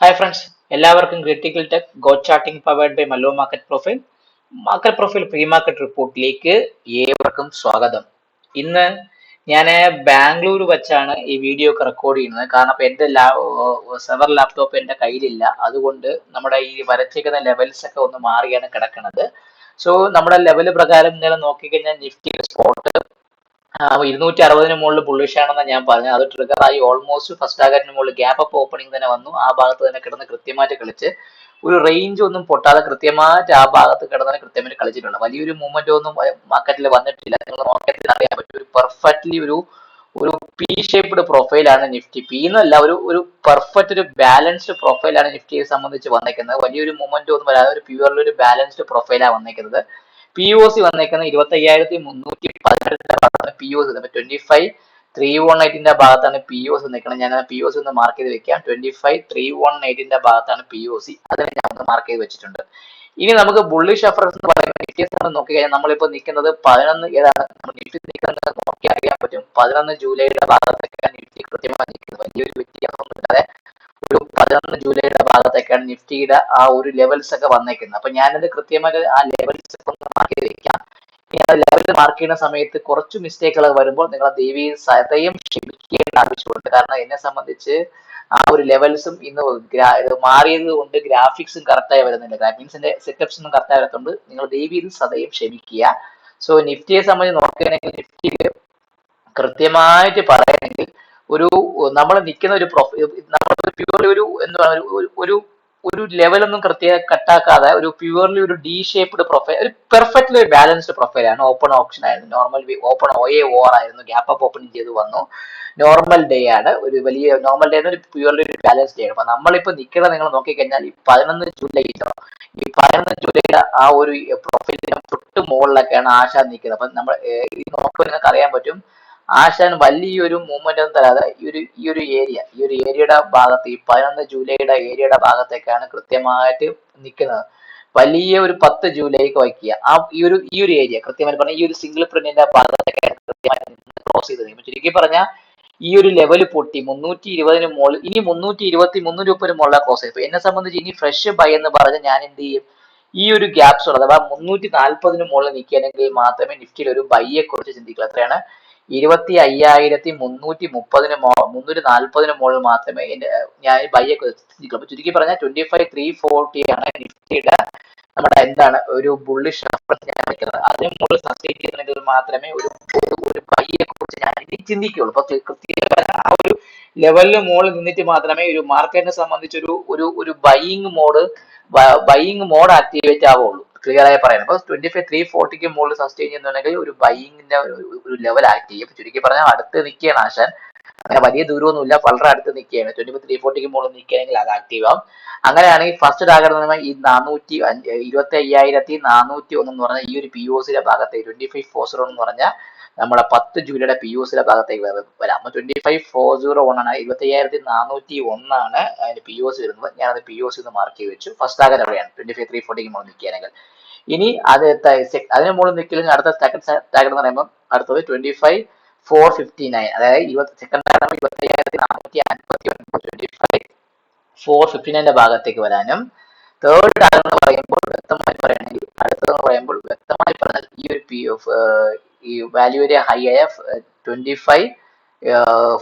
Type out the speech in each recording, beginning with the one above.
Hi friends എല്ലാവർക്കും critical tech go charting powered by മല്ലോ market profile market profile pre market റിപ്പോർട്ടിലേക്ക് ഏവർക്കും സ്വാഗതം. ഇന്ന് ഞാൻ ബാംഗ്ലൂർ വെച്ചാണ് ഈ വീഡിയോ ഒക്കെ റെക്കോർഡ് ചെയ്യുന്നത്. കാരണം ഇപ്പൊ എന്റെ സെവർ ലാപ്ടോപ്പ് എന്റെ കയ്യിലില്ല. അതുകൊണ്ട് നമ്മുടെ ഈ വരച്ചേക്കുന്ന ലെവൽസ് ഒക്കെ ഒന്ന് മാറിയാണ് കിടക്കുന്നത്. സോ നമ്മുടെ ലെവൽ പ്രകാരം ഇങ്ങനെ നോക്കിക്കഴിഞ്ഞാൽ നിഫ്റ്റി സ്പോട്ട് ഇരുന്നൂറ്റി അറുപതിന് മുകളിൽ ബുള്ളിഷ് ആണെന്ന് ഞാൻ പറഞ്ഞു അത് ട്രിഗർ ആയി ഓൾമോസ്റ്റ് ഫസ്റ്റ് ടാർഗറ്റിന് മുകളിൽ ഗ്യാപ്പ് അപ്പ് ഓപ്പണിംഗ് തന്നെ വന്നു. ആ ഭാഗത്ത് തന്നെ കിടന്ന് കൃത്യമായിട്ട് കളിച്ച് ഒരു റേഞ്ച് ഒന്നും പൊട്ടാതെ കൃത്യമായിട്ട് ആ ഭാഗത്ത് കിടന്ന് കൃത്യമായിട്ട് കളിച്ചിട്ടുണ്ട്. വലിയൊരു മൂവ്മെന്റ് ഒന്നും മാർക്കറ്റിൽ വന്നിട്ടില്ല. നിങ്ങൾ മാർക്കറ്റിൽ അറിയാൻ പറ്റും. ഒരു പെർഫെക്റ്റ്ലി ഒരു ഒരു പി ഷേപ്ഡ് പ്രൊഫൈലാണ് നിഫ്റ്റി പി എന്നല്ല ഒരു ഒരു പെർഫെക്റ്റ് ഒരു ബാലൻസ്ഡ് പ്രൊഫൈലാണ് നിഫ്റ്റിയെ സംബന്ധിച്ച് വന്നേക്കുന്നത്. വലിയൊരു മൂവ്മെന്റ് ഒന്നും വരാതെ ഒരു പ്യുവർലി ഒരു ബാലൻസ്ഡ് പ്രൊഫൈലാണ് വന്നേക്കുന്നത്. പി ഒ സി വന്നേക്കുന്നത് ഇരുപത്തി അയ്യായിരത്തി മുന്നൂറ്റി പതിനെട്ടിന്റെ ഭാഗത്താണ് P O C twenty five three one എയ്റ്റിന്റെ ഭാഗത്താണ് പി ഒ സി നിൽക്കുന്നത്. ഞാൻ പി ഒ സി ഒന്ന് മാർക്ക് ചെയ്ത് വെക്കാം. ട്വന്റി ഫൈവ് ത്രീ വൺ എയ്റ്റിന്റെ ഭാഗത്താണ് പി ഒ സി അതിനെ ഞാൻ ഒന്ന് മാർക്ക് ചെയ്ത് വെച്ചിട്ടുണ്ട്. ഇനി നമുക്ക് ബുള്ളിഷ് അഫറൻസ് എന്ന് പറയുന്നത് നിഫ്റ്റി നോക്കി കഴിഞ്ഞാൽ നമ്മളിപ്പോ നിൽക്കുന്നത് പതിനൊന്ന് ഏതാണ്? നമ്മൾ നിഫ്റ്റി നിൽക്കുന്നത് നോക്കി അറിയാൻ പറ്റും. പതിനൊന്ന് ജൂലൈയുടെ ഭാഗത്തൊക്കെ നിഫ്റ്റി കൃത്യമായി നിൽക്കുന്നത്. വലിയൊരു വ്യത്യാസമൊന്നുമില്ലാതെ ഒരു പതിനൊന്ന് ജൂലൈയുടെ ഭാഗത്തേക്കാണ് നിഫ്റ്റിയുടെ ആ ഒരു ലെവൽസ് ഒക്കെ വന്നേക്കുന്നത്. അപ്പൊ ഞാനത് കൃത്യമായിട്ട് ആ ലെവൽസ് ഒന്ന് ചെയ്ത് വെക്കാം. ലെവൽ മാർക്ക് ചെയ്യുന്ന സമയത്ത് കുറച്ച് മിസ്റ്റേക്കുകൾ വരുമ്പോൾ നിങ്ങൾ ദേവി സതയം ക്ഷമിക്കേണ്ട ആവശ്യമുണ്ട്. കാരണം എന്നെ സംബന്ധിച്ച് ആ ഒരു ലെവൽസും ഇന്ന് മാറിയത് കൊണ്ട് ഗ്രാഫിക്സും കറക്റ്റായി വരുന്നില്ല. ഗ്രാഫിക്സിന്റെ സെറ്റപ്സ് ഒന്നും കറക്റ്റായി വരത്തുണ്ട് നിങ്ങൾ ദേവിയിൽ സതയം ക്ഷമിക്കുക. സോ നിഫ്റ്റിയെ സംബന്ധിച്ച് നോക്കുകയാണെങ്കിൽ നിഫ്റ്റിയിൽ കൃത്യമായിട്ട് പറയുകയാണെങ്കിൽ ഒരു നമ്മൾ നിൽക്കുന്ന ഒരു പ്രൊഫൈൽ നമ്മൾ പ്യൂർലി ഒരു എന്താ ഒരു ഒരു ലെവലൊന്നും കൃത്യ കട്ടാക്കാതെ ഒരു പ്യുവർലി ഒരു ഡി ഷേപ്ഡ് പ്രൊഫൈൽ ഒരു പെർഫെക്റ്റ്ലി ബാലൻസ്ഡ് പ്രൊഫൈലാണ് ഓപ്പൺ ഓപ്ഷൻ ആയിരുന്നു normal open O A or ആയിരുന്നു ഗ്യാപ്പ് അപ്പ് ഓപ്പൺ ചെയ്ത് വന്നു. നോർമൽ ഡേ ആണ് ഒരു വലിയ നോർമൽ ഡേ ഒരു പ്യുവർലി ഒരു ബാലൻസ് ഡേ ആണ്. അപ്പൊ നമ്മളിപ്പോ നിൽക്കുന്നത് നിങ്ങൾ നോക്കിക്കഴിഞ്ഞാൽ ഈ പതിനൊന്ന് ജൂലൈ ഈ പതിനൊന്ന് ജൂലൈയുടെ ആ ഒരു പ്രൊഫൈലിന് തൊട്ട് മുകളിലൊക്കെയാണ് ആശ നിൽക്കുന്നത്. അപ്പൊ നമ്മൾ നോക്കുമ്പോൾ നിങ്ങൾക്ക് അറിയാൻ പറ്റും ആശാൻ വലിയൊരു മൂവ്മെന്റ് ഒന്നും തരാതെ ഈ ഒരു ഈ ഒരു ഏരിയ ഈ ഒരു ഏരിയയുടെ ഭാഗത്ത് ഈ പതിനൊന്ന് ജൂലൈയുടെ ഏരിയയുടെ ഭാഗത്തേക്കാണ് കൃത്യമായിട്ട് നിൽക്കുന്നത് വലിയ ഒരു പത്ത് ജൂലൈക്ക് വയ്ക്കുക. ആ ഈ ഒരു ഈ ഒരു ഏരിയ കൃത്യമായിട്ട് പറഞ്ഞാൽ ഈ ഒരു സിംഗിൾ പ്രിന്റിന്റെ ഭാഗത്തേക്കാണ് കൃത്യമായിട്ട് ക്രോസ് ചെയ്ത് കഴിയുമ്പോൾ ചുരുക്കി പറഞ്ഞാൽ ഈ ഒരു ലെവൽ പൊട്ടി മുന്നൂറ്റി ഇരുപതിന് മുകളിൽ ഇനി മുന്നൂറ്റി ഇരുപത്തി മൂന്ന് മുപ്പതിന് മുകളിലാണ് ക്രോസ് ചെയ്യും എന്നെ സംബന്ധിച്ച് ഇനി ഫ്രഷ് ബൈ എന്ന് പറഞ്ഞ് ഞാൻ എന്ത് ചെയ്യും? ഈ ഒരു ഗ്യാപ്സ് അഥവാ മുന്നൂറ്റി നാൽപ്പതിന് മുകളിൽ നിൽക്കുകയാണെങ്കിൽ മാത്രമേ നിഫ്റ്റിയിൽ ഒരു ബൈയെ കുറിച്ച് ചിന്തിക്കൂ എത്രയാണ് ഇരുപത്തി അയ്യായിരത്തി മുന്നൂറ്റി മുപ്പതിന് മോ മുന്നൂറ്റി നാൽപ്പതിന് മുകളിൽ മാത്രമേ ഞാൻ ബൈയെ അപ്പൊ ചുരുക്കി പറഞ്ഞാൽ ട്വന്റി ഫൈവ് ത്രീ ഫോർട്ടി ആണ് നിഫ്റ്റിയുടെ നമ്മുടെ എന്താണ് ഒരു ബുള്ളിഷ് ഞാൻ വെക്കുന്നത് അതിന് മുകളിൽ സസ്റ്റെയിൻ ചെയ്യുന്നെങ്കിൽ മാത്രമേ ഒരു ഒരു ബൈയെ കുറിച്ച് ഞാൻ ഇനി ചിന്തിക്കുകയുള്ളൂ. അപ്പൊ കൃത്യമായ ആ ഒരു ലെവലിന് മുകളിൽ നിന്നിട്ട് മാത്രമേ ഒരു മാർക്കറ്റിനെ സംബന്ധിച്ചൊരു ഒരു ഒരു buying mode buying mode activate ആവുള്ളൂ ക്ലിയർ ആയി പറയുന്നത് അപ്പൊ ട്വന്റി ഫൈവ് ത്രീ ഫോർട്ടിക്ക് മുകളിൽ സസ്റ്റെയിൻ ചെയ്യുന്നുണ്ടെങ്കിൽ ഒരു ബൈയിങ്ങിന്റെ ഒരു ലെവൽ ആക്ട് ചെയ്യും. ചുരുക്കി പറഞ്ഞാൽ അടുത്ത് നിൽക്കുകയാണ് ആശാൻ. അങ്ങനെ വലിയ ദൂരമൊന്നുമില്ല വളരെ അടുത്ത് നിൽക്കുകയാണ്. ട്വന്റി ഫൈവ് ത്രീ ഫോർട്ടിക്ക് മുകളിൽ നിൽക്കുകയാണെങ്കിൽ അത് ആക്റ്റീവ് ആവും അങ്ങനെയാണെങ്കിൽ ഫസ്റ്റ് ടാർഗറ്റ് ഈ നാനൂറ്റി ഇരുപത്തി അയ്യായിരത്തി നാനൂറ്റി ഒന്ന് എന്ന് പറഞ്ഞാൽ ഈ ഒരു പി ഒ സിയുടെ ഭാഗത്ത് ട്വന്റി ഫൈവ് ഫോർ സീറോ എന്ന് പറഞ്ഞാൽ നമ്മുടെ പത്ത് ജൂലൈയുടെ പി യു സിയുടെ ഭാഗത്തേക്ക് വരാം. അപ്പൊ twenty five four zero one ആണ്. ഇരുപത്തി അയ്യായിരത്തി നാനൂറ്റി ഒന്നാണ് അതിന്റെ പി ഒ സി വരുന്നത്. ഞാനത് പി ഒ സി എന്ന് മാർക്ക് ചെയ്ത് വെച്ചു. ഫസ്റ്റ് ആകെ എവിടെയാണ് ട്വന്റി ഫൈവ് ത്രീ ഫോർട്ടിക്ക് മുകളിൽ നിൽക്കുകയാണെങ്കിൽ. ഇനി അത് അതിന് മുകളിൽ നിൽക്കില്ലെങ്കിൽ അടുത്ത സെക്കൻഡ് ടാഗർ എന്ന് പറയുമ്പോൾ അടുത്തത് twenty five four fifty nine അതായത് ഇരുപത്തി സെക്കൻഡ് ടാർഗറ്റ് ഇരുപത്തി അയ്യായിരത്തി നാനൂറ്റി അൻപത്തി ഒൻപത് ട്വന്റി ഫൈവ് ഫോർ ഫിഫ്റ്റി നയന്റെ ഭാഗത്തേക്ക് വരാനും. തേർഡ് ടാഗർ എന്ന് പറയുമ്പോൾ വ്യക്തമായി പറയുകയാണെങ്കിൽ അടുത്തതെന്ന് പറയുമ്പോൾ വ്യക്തമായി പറഞ്ഞാൽ ഈ ഒരു പി ഓഫ് ഈ വാല്യൂ വരെ ഹൈ ആയ ട്വന്റി ഫൈവ്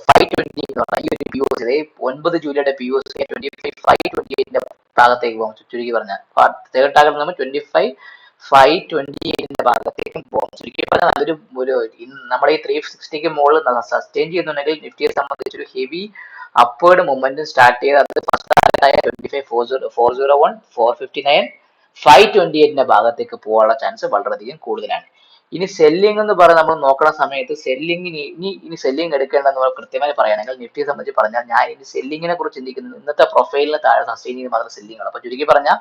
ഫൈവ് ട്വന്റി എന്ന് പറഞ്ഞാൽ ഈ ഒരു പി ഒ സി ഒൻപത് ജൂലൈയുടെ P O C twenty five five twenty എയ്റ്റിന്റെ ഭാഗത്തേക്ക് പോകും ചുരുക്കി പറഞ്ഞാൽ തേർഡ് ടാർഗറ്റ് നമ്മൾ ട്വന്റി ഫൈവ് ഫൈവ് ട്വന്റി എയ്റ്റിന്റെ ഭാഗത്തേക്കും പോകും ചുരുക്കി പറഞ്ഞാൽ നല്ലൊരു ഒരു നമ്മുടെ ഈ ത്രീ സിക്സ്റ്റിക്ക് മുകളിൽ സസ്റ്റെയിൻ ചെയ്യുന്നുണ്ടെങ്കിൽ നിഫ്റ്റിയെ സംബന്ധിച്ച് ഒരു ഹെവി അപ്പേർഡ് മൂവ്മെന്റ് സ്റ്റാർട്ട് ചെയ്ത് അത് first ടാർഗറ്റായ twenty five four zero four zero one four fifty nine five twenty എയ്റ്റിന്റെ ഭാഗത്തേക്ക് പോകാനുള്ള ചാൻസ് വളരെയധികം കൂടുതലാണ്. ഇനി സെല്ലിംഗ് എന്ന് പറഞ്ഞ് നമ്മൾ നോക്കുന്ന സമയത്ത് സെല്ലിങ്ങിന് ഇനി ഇനി സെല്ലിംഗ് എടുക്കേണ്ടെന്ന് നമ്മൾ കൃത്യമായി പറയുകയാണെങ്കിൽ നിഫ്റ്റിയെ സംബന്ധിച്ച് പറഞ്ഞാൽ ഞാൻ ഇനി സെല്ലിങ്ങിനെ കുറിച്ച് ചിന്തിക്കുന്നത് ഇന്നത്തെ പ്രൊഫൈലിന് താഴെ സസ്റ്റെയിൻ ചെയ്യുന്ന മാത്രം ആണ്. അപ്പൊ ചുരുക്കി പറഞ്ഞാൽ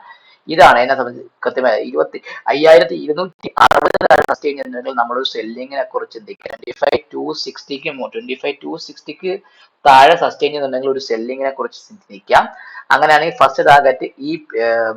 ഇതാണ് എന്നെ സംബന്ധിച്ച് കൃത്യമായ ഇരുപത്തി അയ്യായിരത്തി ഇരുന്നൂറ്റി അറുപത് താഴെ സസ്റ്റെയിൻ ചെയ്യുന്നുണ്ടെങ്കിൽ നമ്മളൊരു സെല്ലിങ്ങിനെ കുറിച്ച് ചിന്തിക്കുക. ട്വന്റി ഫൈവ് ടു സിക്സ്റ്റിക്ക് ട്വന്റി ഫൈവ് ടു സിക്സ്റ്റിക്ക് താഴെ സസ്റ്റെയിൻ ചെയ്യുന്നുണ്ടെങ്കിൽ ഒരു സെല്ലിങ്ങിനെ കുറിച്ച് ചിന്തിക്കാം. അങ്ങനെയാണെങ്കിൽ ഫസ്റ്റ് ടാർഗറ്റ് ഈ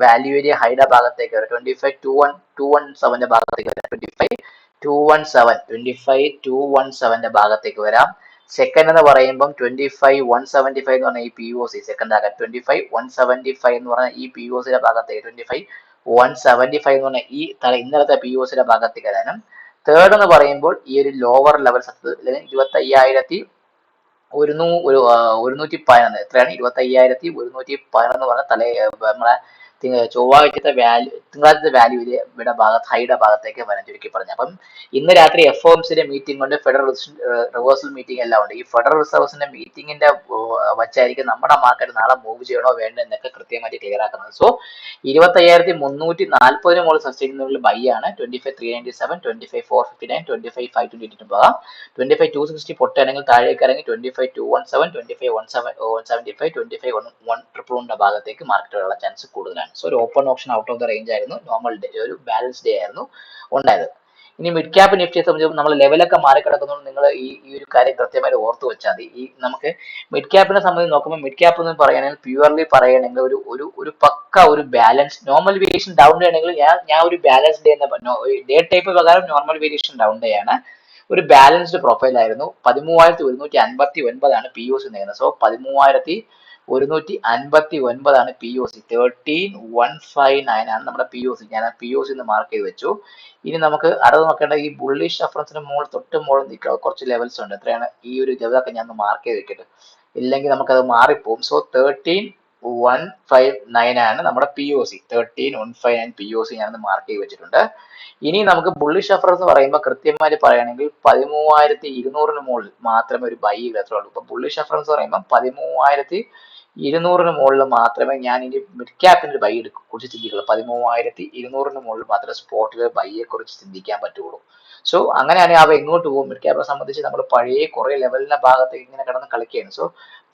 വാല്യൂ ഏരിയ ഹൈഡ ഭാഗത്തേക്ക് വരും. Twenty five two one two one സെവന്റെ ഭാഗത്തേക്ക് വരാം. Twenty five two one seven twenty five two one സെവന്റെ ഭാഗത്തേക്ക് വരാം. സെക്കൻഡ് എന്ന് പറയുമ്പം twenty five one seventy five എന്ന് പറഞ്ഞ ഈ പി ഒ സി സെക്കൻഡ് ആകാം twenty five one seventy five എന്ന് പറഞ്ഞ ഈ പി ഒ സിയുടെ ഭാഗത്തേക്ക് twenty five one seventy five എന്ന് പറഞ്ഞ ഈ തല- ഇന്നലത്തെ പി ഒ സിയുടെ ഭാഗത്തേക്ക് വരാനും. തേർഡ് എന്ന് പറയുമ്പോൾ ഈ ഒരു ലോവർ ലെവൽ സത്യത്തിൽ ഇരുപത്തി അയ്യായിരത്തി ഒരുന്നൂ ഒരു ഒരുന്നൂറ്റി പതിനൊന്ന്. എത്രയാണ്? ഇരുപത്തി അയ്യായിരത്തി ഒരുന്നൂറ്റി പതിനൊന്ന് പറഞ്ഞ തല നമ്മളെ ചൊവ്വാഴ്ചത്തെ വാല്യൂ തിങ്കളാഴ്ചത്തെ വാല്യൂ ഇവിടെ ഭാഗത്ത് ഹൈയുടെ ഭാഗത്തേക്ക് വരാൻ ചുരുക്കി പറഞ്ഞു. അപ്പം ഇന്ന് രാത്രി എഫ് ഒംസിന്റെ മീറ്റിംഗ് ഉണ്ട് ഫെഡറൽ റിവേഴ്സൽ മീറ്റിംഗ് എല്ലാം ഉണ്ട്. ഈ ഫെഡറൽ റിസർവ്സിന്റെ മീറ്റിംഗിന്റെ വച്ചായിരിക്കും നമ്മുടെ മാർക്കറ്റ് നാളെ മൂവ് ചെയ്യണോ വേണ്ടോ എന്നൊക്കെ കൃത്യമായിട്ട് ക്ലിയർ ആക്കുന്നത്. സോ ഇരുപത്തയ്യായിരത്തി മുന്നൂറ്റി നാൽപ്പതിന് മുകളിൽ സസ്റ്റൈനുകളിൽ ബൈ ആണ്. Twenty five three ninety seven twenty five four fifty nine twenty five five twenty two പോകാം ട്വന്റി ഫൈവ് ടു സിക്സ്റ്റി പൊട്ടാണെങ്കിൽ താഴേക്ക് ഇറങ്ങി twenty five two one seven twenty five one seven one seventy five twenty five one one triple വണ്ണിന്റെ ഭാഗത്തേക്ക് market chance കൂടുതലാണ്. So ഒരു open option out of the range ആയിരുന്നു. Normal day ഒരു balance day ആയിരുന്നു ഉണ്ടായത്. ഇനി മിഡ് ക്യാപ്പ് നിഫ്റ്റിയെ സംബന്ധിച്ച് നമ്മൾ ലെവലൊക്കെ മാറി കിടക്കുന്നതുകൊണ്ട് നിങ്ങൾ ഈ ഈ ഒരു കാര്യം കൃത്യമായിട്ട് ഓർത്ത് വെച്ചാൽ മതി. ഈ നമുക്ക് മിഡ് ക്യാപ്പിനെ സംബന്ധിച്ച് നോക്കുമ്പോൾ മിഡ് ക്യാപ്പ് എന്ന് പറയുകയാണെങ്കിൽ പ്യുവർലി പറയുകയാണെങ്കിൽ ഒരു ഒരു ഒരു പക്ക ഒരു ബാലൻസ് നോർമൽ വേരിയേഷൻ ഡൗൺ ആണെങ്കിൽ ഞാൻ ഞാൻ ഒരു ബാലൻസ് ഡേ എന്ന ഡേ ടൈപ്പ് പ്രകാരം നോർമൽ വേരിയേഷൻ ഡൗൺ ഡേ ആണ്. ഒരു ബാലൻസ്ഡ് പ്രൊഫൈൽ ആയിരുന്നു. പതിമൂവായിരത്തി ഒരുന്നൂറ്റി അൻപത്തി ഒൻപതാണ് പി ഒ സി നേരുന്നത് സോ പതിമൂവായിരത്തി ഒരുന്നൂറ്റി അൻപത്തി ഒൻപതാണ് P O C thirteen one five nine ആണ് നമ്മുടെ പി ഒ സി ഞാൻ പി ഒ സി എന്ന് മാർക്ക് ചെയ്ത് വെച്ചു. ഇനി നമുക്ക് അടുത്ത് നോക്കേണ്ട ഈ ബുള്ളിഷ് റഫറൻസിന് മുകളിൽ തൊട്ട് മുകളിൽ നിൽക്കുക കുറച്ച് ലെവൽസ് ഉണ്ട്. എത്രയാണ് ഈ ഒരു ലെവലൊക്കെ ഞാൻ മാർക്ക് ചെയ്ത് വെക്കട്ടെ. ഇല്ലെങ്കിൽ നമുക്കത് മാറിപ്പോകും so thirteen one five nine ആണ് നമ്മുടെ P O C thirteen one five nine P O C ഞാനൊന്ന് മാർക്ക് ചെയ്ത് വെച്ചിട്ടുണ്ട്. ഇനി നമുക്ക് ബുള്ളിഷ് റഫറൻസ് എന്ന് പറയുമ്പോൾ കൃത്യമായിട്ട് പറയുകയാണെങ്കിൽ പതിമൂവായിരത്തി ഇരുന്നൂറിന് മുകളിൽ മാത്രമേ ഒരു ബൈ വരത്തുള്ളൂ ഇപ്പൊ ബുള്ളിഷ് റഫറൻസ് പറയുമ്പോൾ പതിമൂവായിരത്തി ഇരുന്നൂറിന് മുകളിൽ മാത്രമേ ഞാൻ ഇനി മിഡ് ക്യാപ്പിന്റെ ബൈ കുറിച്ച് ചിന്തിക്കുള്ളൂ. പതിമൂവായിരത്തി ഇരുന്നൂറിന് മുകളിൽ മാത്രമേ സ്പോട്ടിൽ ബൈയെ കുറിച്ച് ചിന്തിക്കാൻ പറ്റുള്ളൂ സോ അങ്ങനെയാണെങ്കിൽ അവ എങ്ങോട്ട് പോകും? മിഡ് ക്യാപ്പിനെ സംബന്ധിച്ച് നമ്മൾ പഴയ കുറെ ലെവലിന്റെ ഭാഗത്തേക്ക് ഇങ്ങനെ കിടന്ന് കളിക്കുകയാണ്. സോ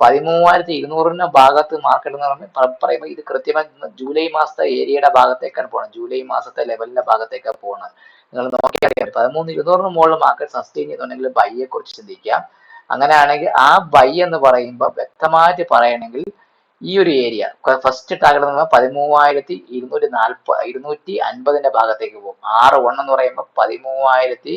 പതിമൂവായിരത്തി ഇരുന്നൂറിന്റെ ഭാഗത്ത് മാർക്കറ്റ് എന്ന് പറയുമ്പോൾ പറയുമ്പോൾ ഇത് കൃത്യമായി ജൂലൈ മാസത്തെ ഏരിയയുടെ ഭാഗത്തേക്കാണ് പോകണം ജൂലൈ മാസത്തെ ലെവലിന്റെ ഭാഗത്തേക്കാണ് പോകണം നിങ്ങൾ നോക്കിയാൽ പതിമൂന്ന് ഇരുന്നൂറിന് മുകളിൽ മാർക്കറ്റ് സസ്റ്റെയിൻ ചെയ്തിട്ടുണ്ടെങ്കിൽ ബൈയെ കുറിച്ച് ചിന്തിക്കാം അങ്ങനെയാണെങ്കിൽ ആ ബൈ എന്ന് പറയുമ്പോൾ വ്യക്തമായിട്ട് പറയണമെങ്കിൽ ഈ ഒരു ഏരിയ ഫസ്റ്റ് ടാർഗറ്റ് പതിമൂവായിരത്തി ഇരുന്നൂറ്റി നാൽപ്പ ഇരുന്നൂറ്റി അൻപതിന്റെ ഭാഗത്തേക്ക് പോകും. ആറ് വൺ എന്ന് പറയുമ്പോൾ പതിമൂവായിരത്തി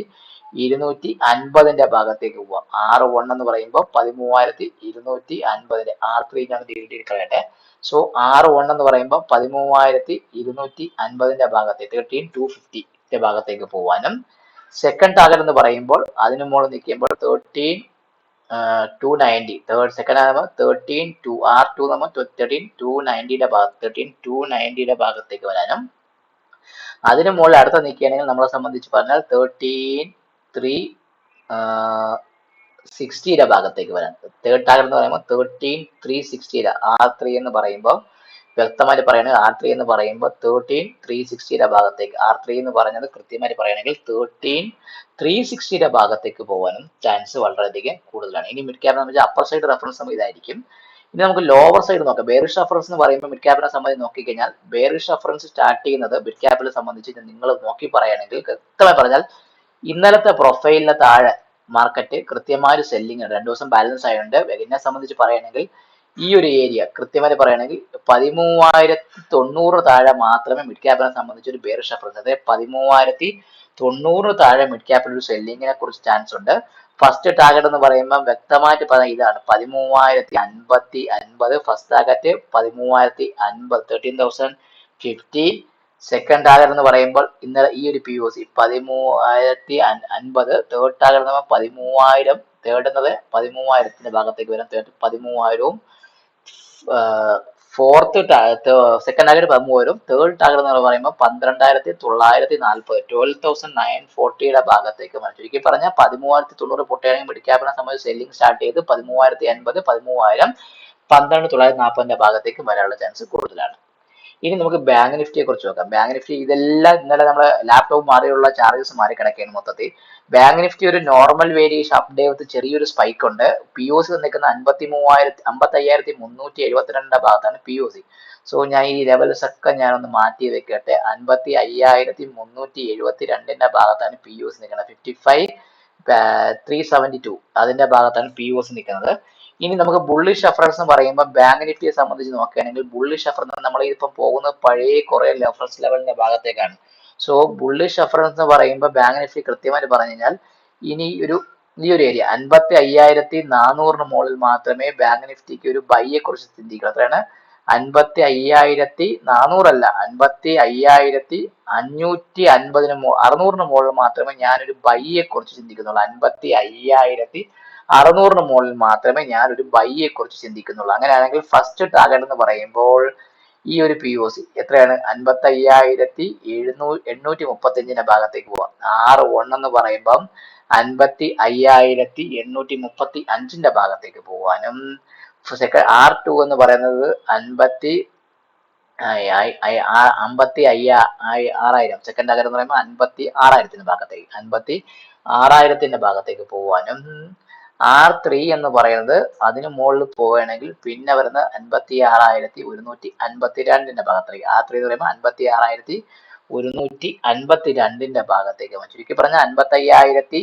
ഇരുന്നൂറ്റി അൻപതിന്റെ ഭാഗത്തേക്ക് പോവാം. ആറ് വൺ എന്ന് പറയുമ്പോൾ പതിമൂവായിരത്തി ഇരുന്നൂറ്റി അൻപതിന്റെ ആർ ത്രീ ഞാൻ ഡിലീറ്റ് കളയട്ടെ സോ ആറ് വൺ എന്ന് പറയുമ്പോൾ പതിമൂവായിരത്തി ഇരുന്നൂറ്റി അൻപതിന്റെ ഭാഗത്തേക്ക് തേർട്ടീൻ ടു ഫിഫ്റ്റിന്റെ ഭാഗത്തേക്ക് പോവാനും. സെക്കൻഡ് ടാർഗറ്റ് എന്ന് പറയുമ്പോൾ അതിന് മുകളിൽ നിൽക്കുമ്പോൾ thirteen two ninety third second ആകുമ്പോൾ തേർട്ടീൻ ടു ആർ ടു നമ്മൾ തേർട്ടീൻ ടു നയന്റിയുടെ ഭാഗത്ത് തേർട്ടീൻ ടു നയന്റിയുടെ ഭാഗത്തേക്ക് വരാനും. അതിന് മുകളിൽ അടുത്ത നിൽക്കുകയാണെങ്കിൽ നമ്മളെ സംബന്ധിച്ച് പറഞ്ഞാൽ തേർട്ടീൻ ത്രീ സിക്സ്റ്റിയുടെ ഭാഗത്തേക്ക് വരാൻ തേർഡ് ടാഗർ എന്ന് പറയുമ്പോൾ തേർട്ടീൻ ത്രീ സിക്സ്റ്റിയുടെ ആർ ത്രീ എന്ന് പറയുമ്പോൾ വ്യക്തമായിട്ട് പറയുകയാണെങ്കിൽ ആർ ത്രീ എന്ന് പറയുമ്പോൾ തേർട്ടീൻ ത്രീ സിക്സ്റ്റിയുടെ ഭാഗത്തേക്ക് ആർ ത്രീ എന്ന് പറഞ്ഞത് കൃത്യമായിട്ട് പറയുകയാണെങ്കിൽ തേർട്ടീൻ ത്രീ സിക്സ്റ്റിയുടെ ഭാഗത്തേക്ക് പോകാനും ചാൻസ് വളരെയധികം കൂടുതലാണ്. ഇനി മിഡ് ക്യാപ് എന്ന് വെച്ചാൽ അപ്പർ സൈഡ് റെഫറൻസ് ഇതായിരിക്കും. ഇനി നമുക്ക് ലോവർ സൈഡ് നോക്കാം. ബേറിഷ് റഫറൻസ് എന്ന് പറയുമ്പോൾ മിഡ് ക്യാപിനെ സംബന്ധിച്ച് നോക്കിക്കഴിഞ്ഞാൽ ബേറിഷ് റഫറൻസ് സ്റ്റാർട്ട് ചെയ്യുന്നത് മിഡ് ക്യാപിനെ സംബന്ധിച്ച് നിങ്ങൾ നോക്കി പറയുകയാണെങ്കിൽ കൃത്യമായി പറഞ്ഞാൽ ഇന്നലത്തെ പ്രൊഫൈലിന് താഴെ മാർക്കറ്റ് കൃത്യമായ ഒരു സെല്ലിംഗ് രണ്ടു ദിവസം ബാലൻസ് ആയതുകൊണ്ട് എന്നെ സംബന്ധിച്ച് പറയുകയാണെങ്കിൽ ഈ ഒരു ഏരിയ കൃത്യമായി പറയുകയാണെങ്കിൽ പതിമൂവായിരത്തി തൊണ്ണൂറ് താഴെ മാത്രമേ മിഡ് ക്യാപിനെ സംബന്ധിച്ച് ഒരു ബേറിഷ് റഫറൻസ് അതായത് പതിമൂവായിരത്തി തൊണ്ണൂറ് താഴെ മിഡ് ക്യാപ്പിൽ ഒരു സെല്ലിങ്ങിനെ കുറിച്ച് ചാൻസ് ഉണ്ട്. ഫസ്റ്റ് ടാർഗറ്റ് എന്ന് പറയുമ്പോൾ വ്യക്തമായിട്ട് പറഞ്ഞ ഇതാണ്. പതിമൂവായിരത്തി അൻപത്തി അൻപത് ഫസ്റ്റ് ടാർഗറ്റ് പതിമൂവായിരത്തി അൻപത് thirteen thousand fifty second target എന്ന് പറയുമ്പോൾ ഇന്നലെ ഈ ഒരു പി ഒ സി പതിമൂവായിരത്തി അൻപത് തേർഡ് ടാർഗറ്റ് എന്ന് പറയുമ്പോൾ പതിമൂവായിരം തേർഡ് എന്നത് പതിമൂവായിരത്തിന്റെ ഭാഗത്തേക്ക് വരും. തേർഡ് പതിമൂവായിരവും ഫോർത്ത് സെക്കൻഡ് ടാർഗറ്റ് വരും. തേർഡ് ടാർഗറ്റ് എന്ന് പറയുമ്പോൾ പന്ത്രണ്ടായിരത്തി തൊള്ളായിരത്തി നാൽപ്പത് ട്വൽവ് തൗസൻഡ് നയൻ ഫോർട്ടിയുടെ ഭാഗത്തേക്ക് വരും. ചുരുക്കി പറഞ്ഞാൽ പതിമൂവായിരത്തി തൊണ്ണൂറ് പൊട്ടിയാണെങ്കിൽ മെഡിക്കാപ്പിനെ സംബന്ധിച്ച് സെല്ലിംഗ് സ്റ്റാർട്ട് ചെയ്ത് പതിമൂവായിരത്തി അൻപത് പതിമൂവായിരം പന്ത്രണ്ട് തൊള്ളായിരത്തി നാൽപ്പതിന്റെ ഭാഗത്തേക്ക് വരാനുള്ള ചാൻസ് കൂടുതലാണ്. ഇനി നമുക്ക് ബാങ്ക് നിഫ്റ്റിയെ കുറിച്ച് നോക്കാം. ബാങ്ക് നിഫ്റ്റി ഇതെല്ലാം ഇന്നലെ നമ്മുടെ ലാപ്ടോപ്പ് മാറിയുള്ള ചാർജസ് മാറി കിടക്കുകയാണ് മൊത്തത്തിൽ. ബാങ്ക് നിഫ്റ്റി ഒരു നോർമൽ വേരിയേഷൻ അപ്ഡേറ്റ് ചെറിയൊരു സ്പൈക്ക് ഉണ്ട്. പി ഒ സി നിൽക്കുന്ന അൻപത്തി മൂവായിരത്തി അമ്പത്തി അയ്യായിരത്തി മുന്നൂറ്റി എഴുപത്തിരണ്ടിന്റെ ഭാഗത്താണ് പി ഒ സി സോ ഞാൻ ഈ ലെവൽസ് ഒക്കെ ഞാനൊന്ന് മാറ്റി വെക്കട്ടെ. അൻപത്തി അയ്യായിരത്തി മുന്നൂറ്റി എഴുപത്തി രണ്ടിന്റെ ഭാഗത്താണ് പി ഒ സി നിൽക്കുന്നത്. Fifty five three seventy two അതിന്റെ ഭാഗത്താണ് പി ഒ സി നിൽക്കുന്നത്. ഇനി നമുക്ക് ബുള്ളിഷ് റഫറൻസ് എന്ന് പറയുമ്പോൾ ബാങ്ക് നിഫ്റ്റിയെ സംബന്ധിച്ച് നോക്കുകയാണെങ്കിൽ ബുള്ളിഷ് റഫറൻസ് നമ്മൾ ഇപ്പം പോകുന്ന പഴയ കുറെ റഫറൻസ് ലെവലിന്റെ ഭാഗത്തേക്കാണ്. സോ ബുള്ളിഷ് ഷഫറൻസ് എന്ന് പറയുമ്പോൾ ബാങ്ക് നിഫ്റ്റി കൃത്യമായിട്ട് പറഞ്ഞു കഴിഞ്ഞാൽ ഇനി ഒരു ഈ ഒരു ഏരിയ അൻപത്തി അയ്യായിരത്തി നാനൂറിന് മുകളിൽ മാത്രമേ ബാങ്ക് നിഫ്റ്റിക്ക് ഒരു ബൈയെ കുറിച്ച് ചിന്തിക്കുക അത്രയാണ്. അൻപത്തി അയ്യായിരത്തി നാനൂറല്ല അൻപത്തി അയ്യായിരത്തി അഞ്ഞൂറ്റി അൻപതിന് അറുന്നൂറിന് മുകളിൽ മാത്രമേ ഞാനൊരു ബൈയെ കുറിച്ച് ചിന്തിക്കുന്നുള്ളൂ. അൻപത്തി അയ്യായിരത്തി അറുന്നൂറിന് മുകളിൽ മാത്രമേ ഞാൻ ഒരു ബൈയെ കുറിച്ച് ചിന്തിക്കുന്നുള്ളൂ. അങ്ങനെയാണെങ്കിൽ ഫസ്റ്റ് ടാർഗറ്റ് എന്ന് പറയുമ്പോൾ ഈ ഒരു പി ഒ സി എത്രയാണ്? അൻപത്തി അയ്യായിരത്തി എഴുന്നൂ എണ്ണൂറ്റി മുപ്പത്തി അഞ്ചിന്റെ ഭാഗത്തേക്ക് പോവാം. ആറ് വൺ എന്ന് പറയുമ്പം അൻപത്തി അയ്യായിരത്തി എണ്ണൂറ്റി മുപ്പത്തി അഞ്ചിന്റെ ഭാഗത്തേക്ക് പോവാനും സെക്കൻഡ് ആർ ടു എന്ന് പറയുന്നത് അൻപത്തി അമ്പത്തി അയ്യ ആറായിരം. സെക്കൻഡ് ടാർഗറ്റ് എന്ന് പറയുമ്പോൾ അൻപത്തി ആറായിരത്തിന്റെ ഭാഗത്തേക്ക് അൻപത്തി ആറായിരത്തിന്റെ ഭാഗത്തേക്ക് പോവാനും ആർ ത്രീ എന്ന് പറയുന്നത് അതിന് മുകളിൽ പോവുകയാണെങ്കിൽ പിന്നെ വരുന്ന അൻപത്തി ആറായിരത്തി ഒരുന്നൂറ്റി അൻപത്തി രണ്ടിന്റെ ഭാഗത്തേക്ക്. ആർ ത്രീ എന്ന് പറയുമ്പോൾ അൻപത്തി ആറായിരത്തി ഒരുന്നൂറ്റി അൻപത്തി രണ്ടിന്റെ ഭാഗത്തേക്ക് ചുരുക്കി പറഞ്ഞ അൻപത്തി അയ്യായിരത്തി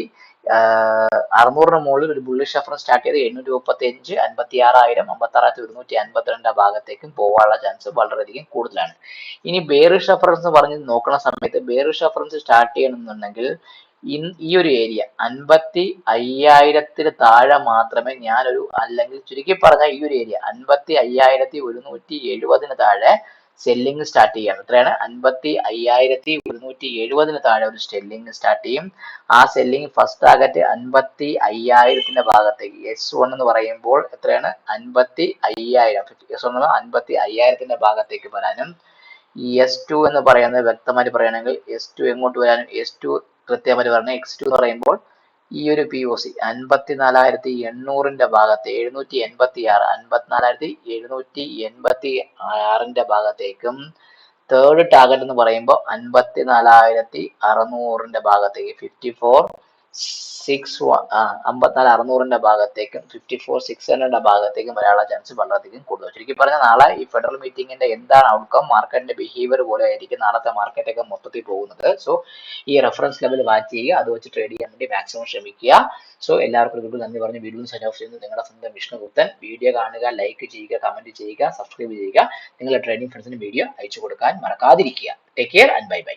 അറുന്നൂറിന് മുകളിൽ ഒരു ബുള്ളി ഷഫർ സ്റ്റാർട്ട് ചെയ്ത് എണ്ണൂറ്റി മുപ്പത്തി അഞ്ച് അൻപത്തി ആറായിരം അമ്പത്തി ആറായിരത്തി ഒരുന്നൂറ്റി അൻപത്തിരണ്ട് ഭാഗത്തേക്കും പോകാനുള്ള ചാൻസ് വളരെയധികം കൂടുതലാണ്. ഇനി ബേറിഷ് റഫറൻസ് പറഞ്ഞ് നോക്കുന്ന സമയത്ത് ബേറിഷ് റഫറൻസ് സ്റ്റാർട്ട് ചെയ്യണമെന്നുണ്ടെങ്കിൽ ഈ ഒരു ഏരിയ അൻപത്തി അയ്യായിരത്തിന് താഴെ മാത്രമേ ഞാനൊരു അല്ലെങ്കിൽ ചുരുക്കി പറഞ്ഞ ഈ ഒരു ഏരിയ അൻപത്തി അയ്യായിരത്തി ഒരുന്നൂറ്റി എഴുപതിന് താഴെ സെല്ലിംഗ് സ്റ്റാർട്ട് ചെയ്യണം. എത്രയാണ്? അൻപത്തി അയ്യായിരത്തി ഒരുന്നൂറ്റി എഴുപതിന് താഴെ ഒരു സെല്ലിംഗ് സ്റ്റാർട്ട് ചെയ്യും. ആ സെല്ലിംഗ് ഫസ്റ്റ് ടാർഗറ്റ് അൻപത്തി അയ്യായിരത്തിന്റെ ഭാഗത്തേക്ക്. എസ് വൺ എന്ന് പറയുമ്പോൾ എത്രയാണ്? അൻപത്തി അയ്യായിരം. എസ് വൺ അൻപത്തി അയ്യായിരത്തിന്റെ ഭാഗത്തേക്ക് വരാനും എസ് ടു എന്ന് പറയുന്നത് വ്യക്തമായിട്ട് പറയുകയാണെങ്കിൽ എസ് ടു എങ്ങോട്ട് വരാനും എസ് ടു കൃത്യമായിട്ട് പറഞ്ഞാൽ എക്സ് ടു എന്ന് പറയുമ്പോൾ ഈ ഒരു പി ഒ സി അൻപത്തി നാലായിരത്തി എണ്ണൂറിന്റെ ഭാഗത്ത് എഴുന്നൂറ്റി എൺപത്തി ആറ് അൻപത്തിനാലായിരത്തി എഴുന്നൂറ്റി എൺപത്തി ആറിന്റെ ഭാഗത്തേക്കും തേർഡ് ടാർഗറ്റ് എന്ന് പറയുമ്പോൾ അൻപത്തി നാലായിരത്തി അറുന്നൂറിന്റെ ഭാഗത്തേക്ക് ഫിഫ്റ്റി ഫോർ സിക്സ് അമ്പത്തിനാല് അറുന്നൂറിന്റെ ഭാഗത്തേക്കും ഫിഫ്റ്റി ഫോർ സിക്സ് ഹൺഡ്രഡിന്റെ ഭാഗത്തേക്കും വരാനുള്ള ചാൻസ് വളരെയധികം കൂടുതൽ. ചുരുക്കി പറഞ്ഞാൽ നാളെ ഈ ഫെഡറൽ മീറ്റിംഗിന്റെ എന്താണ് ഔട്ട്കം മാർക്കറ്റിന്റെ ബിഹേവിയർ പോലെ ആയിരിക്കും നാളത്തെ മാർക്കറ്റൊക്കെ മൊത്തത്തിൽ പോകുന്നത്. സോ ഈ റെഫറൻസ് ലെവൽ വാച്ച് ചെയ്യുക അത് വെച്ച് ട്രേഡ് ചെയ്യാൻ വേണ്ടി മാക്സിമം ശ്രമിക്കുക. സോ എല്ലാവർക്കും വീണ്ടും നന്ദി പറഞ്ഞ് വീഡിയോ സൈൻ ഓഫ് ചെയ്യുന്നത് നിങ്ങളുടെ സ്വന്തം വിഷ്ണുഗുപ്തൻ വീഡിയോ കാണുക ലൈക്ക് ചെയ്യുക കമന്റ് ചെയ്യുക സബ്സ്ക്രൈബ് ചെയ്യുക. നിങ്ങളുടെ ട്രേഡിംഗ് ഫ്രണ്ട്സിന് വീഡിയോ അയച്ചു കൊടുക്കാൻ മറക്കാതിരിക്കുക. Take care and bye bye